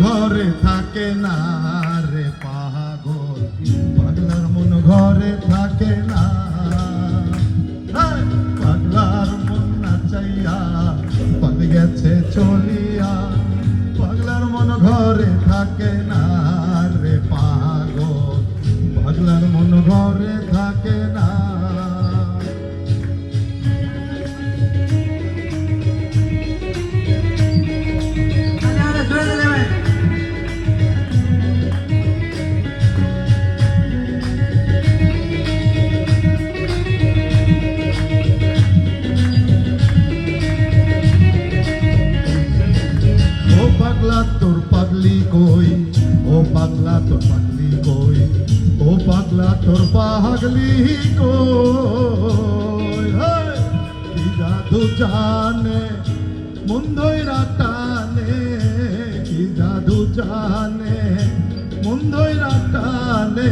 ঘরে থাকে না রে পাগল। পাগলার মন ঘরে থাকে না। পাগলার মন না চাইয়া পাগ গেছে চলিয়া। পাগলার মন ঘরে থাকে না রে পাগল। পাগলার মন ঘরে থাকে পাগলা তোর পাগলি কই? ও পাগলা তোর পাগলি কই? ও পাগলা তোর পাগলি কই! কি জাদু জানে মুন্দইরা টানে কি জাদু জানে মুন্দইরা টানে